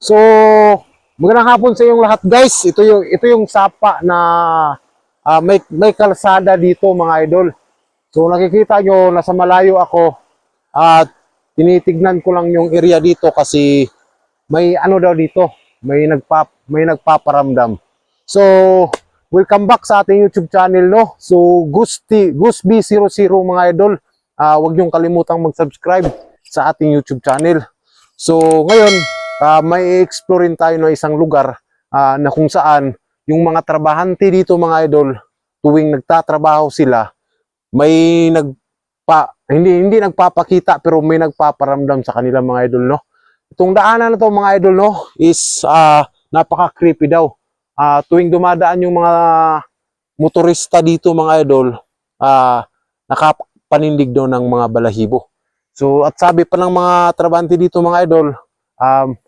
So, magandang hapon sa inyong lahat guys. Ito yung ito yung sapa na ah, may may kalsada dito mga idol. So nakikita nyo nasa malayo ako at tinitignan ko lang yung area dito kasi may ano daw dito, may nagpap may nagpaparamdam. So, welcome back sa ating YouTube channel no. So, Gusti Gusby00 mga idol. Ah, wag niyong kalimutang mag-subscribe sa ating YouTube channel. So, ngayon, ah, may explore rin tayo ng isang lugar ah, na kung saan yung mga trabahante dito mga idol, tuwing nagtatrabaho sila, may nagpa hindi hindi nagpapakita pero may nagpaparamdam sa kanila mga idol no. Itong daanan na to mga idol no is ah, napaka-creepy daw. Ah, tuwing dumadaan yung mga motorista dito mga idol, ah nakapanindig daw ng mga balahibo. So at sabi pa ng mga trabahante dito mga idol, um,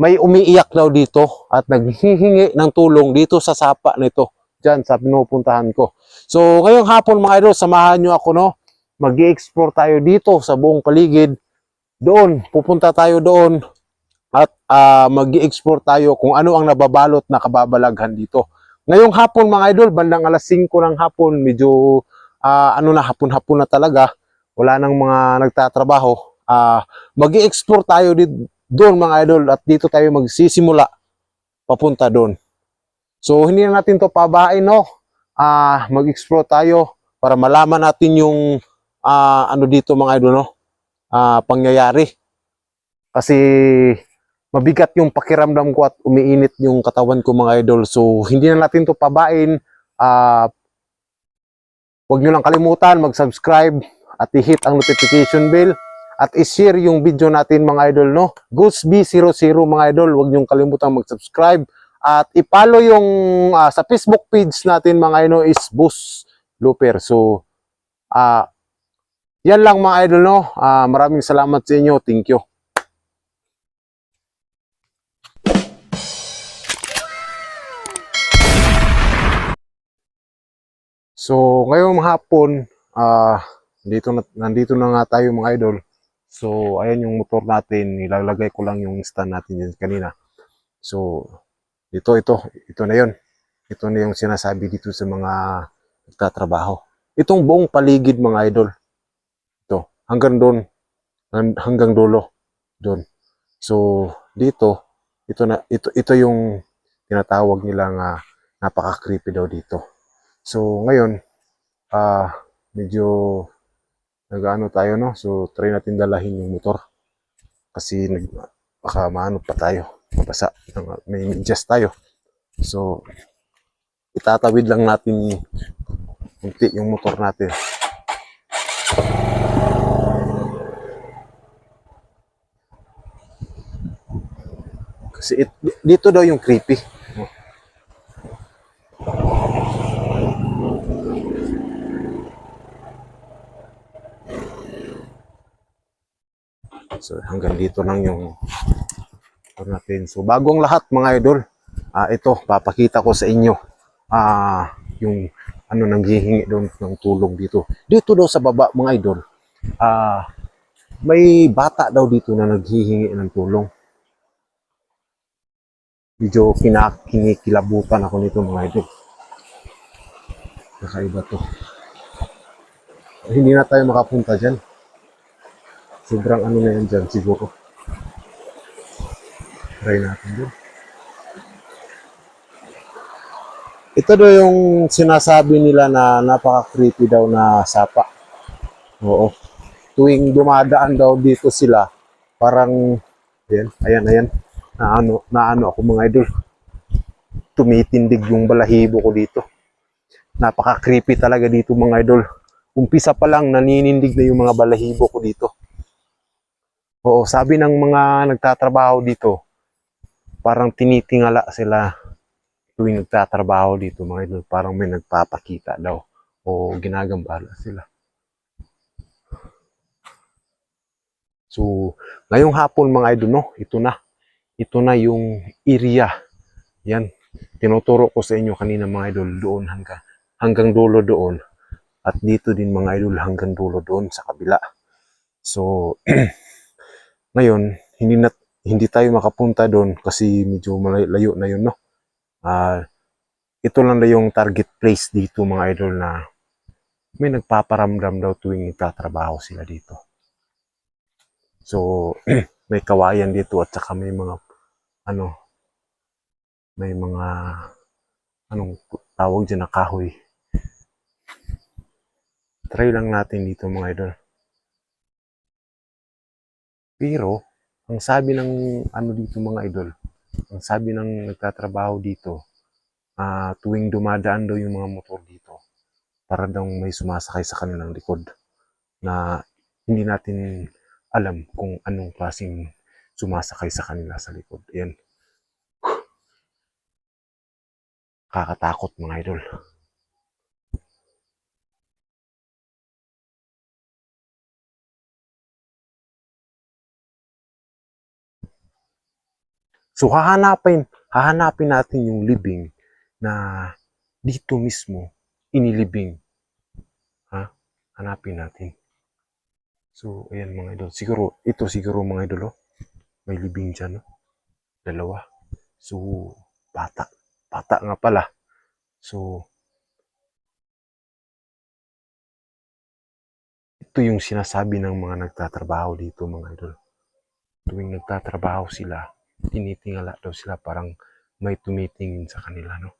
may umiiyak daw dito at naghihingi ng tulong dito sa sapa nito dyan sa pinupuntahan ko. So ngayong hapon mga idol, samahan nyo ako no. mag explore tayo dito sa buong paligid. Doon, pupunta tayo doon at ah, mag explore tayo kung ano ang nababalot na kababalaghan dito. Ngayong hapon mga idol, bandang alas 5 ng hapon, medyo ah, ano na hapon-hapon na talaga. Wala nang mga nagtatrabaho. Ah, mag explore tayo dito doon mga idol at dito tayo magsisimula papunta doon. So hindi na natin to pabain no. Ah, mag-explore tayo para malaman natin yung ah, ano dito mga idol no. Ah, pangyayari. Kasi mabigat yung pakiramdam ko at umiinit yung katawan ko mga idol. So hindi na natin to pabain. Ah, Huwag nyo lang kalimutan mag-subscribe at i-hit ang notification bell at i-share yung video natin mga idol no. Goose B00 mga idol, huwag nyo kalimutan mag-subscribe at i-follow yung ah, sa Facebook page natin mga idol is Boost Looper. So ah yan lang mga idol no. Ah, maraming salamat sa inyo. Thank you. So, ngayong hapon, ah, dito na, nandito na nga tayo mga idol. So, ayan yung motor natin. Nilalagay ko lang yung stand natin yan kanina. So, ito, ito, ito na yon. Ito na yung sinasabi dito sa mga nagtatrabaho. Itong buong paligid mga idol. Ito, hanggang doon, hang- hanggang dulo, doon. So, dito, ito na, ito, ito yung tinatawag nilang ah, napaka-creepy daw dito. So, ngayon, ah, medyo nag-ano tayo, no? So, try natin dalahin yung motor. Kasi nag, baka maano pa tayo. Mabasa. May medyas tayo. So, itatawid lang natin kunti yung motor natin. Kasi it, dito daw yung creepy. So hanggang dito lang yung tour natin. So bagong lahat mga idol, ah ito papakita ko sa inyo ah yung ano nang hihingi doon ng tulong dito. Dito daw sa baba mga idol, ah may bata daw dito na naghihingi ng tulong. Medyo kinikilabutan ako nito mga idol. Kakaiba to. Hindi na tayo makapunta dyan. Sobrang ano na yan dyan siguro. Try natin dun. Ito daw yung sinasabi nila na napaka-creepy daw na sapa. Oo. Tuwing dumadaan daw dito sila, parang, ayan, ayan, ayan, na ano, na ano ako mga idol. Tumitindig yung balahibo ko dito. Napaka-creepy talaga dito mga idol. Umpisa pa lang, naninindig na yung mga balahibo ko dito. Oo, sabi ng mga nagtatrabaho dito, parang tinitingala sila tuwing nagtatrabaho dito mga idol. Parang may nagpapakita daw o ginagambala sila. So, ngayong hapon mga idol, no, ito na. Ito na yung area. Yan. Tinuturo ko sa inyo kanina mga idol doon hanggang, hanggang dulo doon. At dito din mga idol hanggang dulo doon sa kabila. So, ngayon, hindi na hindi tayo makapunta doon kasi medyo malay- layo na yun, no? Ah, ito lang na yung target place dito mga idol na may nagpaparamdam daw tuwing nagtatrabaho sila dito. So, may kawayan dito at saka may mga ano may mga anong tawag dyan na kahoy. Try lang natin dito mga idol. Pero, ang sabi ng ano dito mga idol, ang sabi ng nagtatrabaho dito, ah tuwing dumadaan daw yung mga motor dito, para daw may sumasakay sa kanilang likod na hindi natin alam kung anong klaseng sumasakay sa kanila sa likod. Ayan. Kakatakot mga idol. So hahanapin, hahanapin natin yung libing na dito mismo inilibing. Ha? Hanapin natin. So, ayan mga idol. Siguro, ito siguro mga idol, oh. May libing dyan, oh. Dalawa. So, bata. Bata nga pala. So, ito yung sinasabi ng mga nagtatrabaho dito, mga idol. Tuwing nagtatrabaho sila, tinitingala daw sila parang may tumitingin sa kanila, no?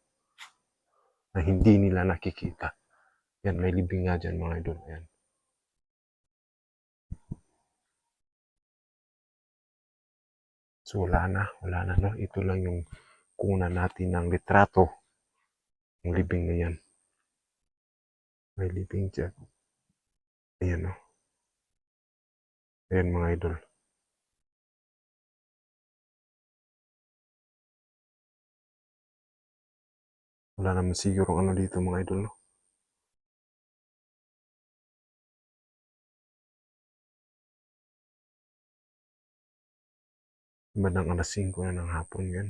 Na hindi nila nakikita. Yan, may libing nga dyan, mga idol. Ayan. So, wala na. Wala na, no? Ito lang yung kuna natin ng litrato. Yung libing na yan. May libing dyan. Ayan, no? Ayan, mga idol. Wala naman siguro ano dito, mga idol, no? Bandang alas 5 na ng hapon yan.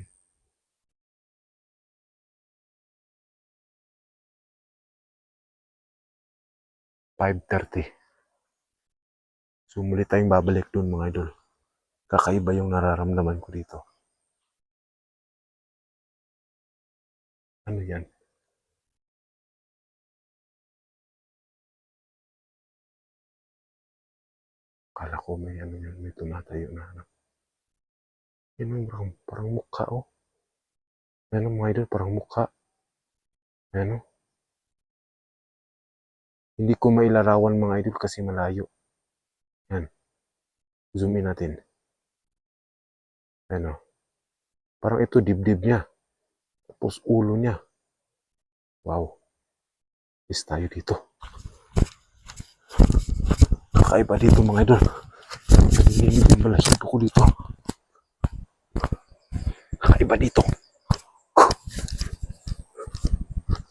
Five thirty. So muli tayong babalik doon mga idol. Kakaiba yung nararamdaman ko dito. Ano yan? Kala ko may ano yan, may tumatayo na ano. Yan yung parang, parang mukha oh. Yan ang mga idol, parang mukha. Yan oh. Hindi ko mailarawan mga idol kasi malayo. Yan. Zoom in natin. Yan oh. Parang ito dibdib niya. Tapos ulo niya. Wow. Is tayo dito. Kakaiba dito mga idol. Nanginginig yung balahibo ko dito. Kakaiba dito.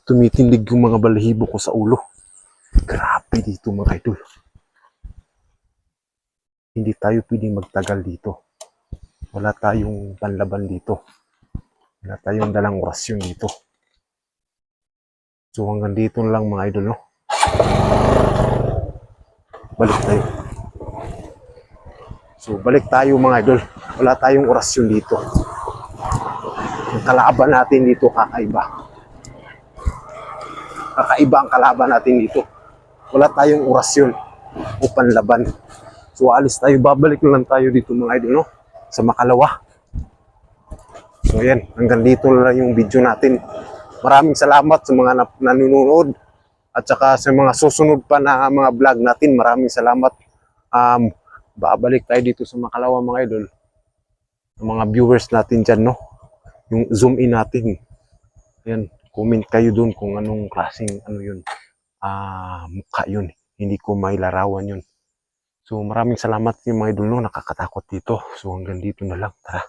Tumitindig yung mga balahibo ko sa ulo. Grabe dito mga idol. Hindi tayo pwedeng magtagal dito. Wala tayong panlaban dito. Wala tayong dalang orasyon dito. So hanggang dito lang mga idol, no? Balik tayo. So balik tayo mga idol. Wala tayong orasyon dito. Ang kalaban natin dito kakaiba. Kakaiba ang kalaban natin dito. Wala tayong orasyon o panlaban. So alis tayo, babalik lang tayo dito mga idol, no? Sa Makalawa. So yan, hanggang dito na yung video natin. Maraming salamat sa mga nanonood at saka sa mga susunod pa na mga vlog natin. Maraming salamat. Um, babalik tayo dito sa Makalawa mga idol. Ang mga viewers natin dyan, no? Yung zoom in natin. Yan, comment kayo dun kung anong klaseng ano yun. Ah, mukha yun. Hindi ko mailarawan yun. So maraming salamat yung mga idol no, nakakatakot dito. So hanggang dito na lang. Tara.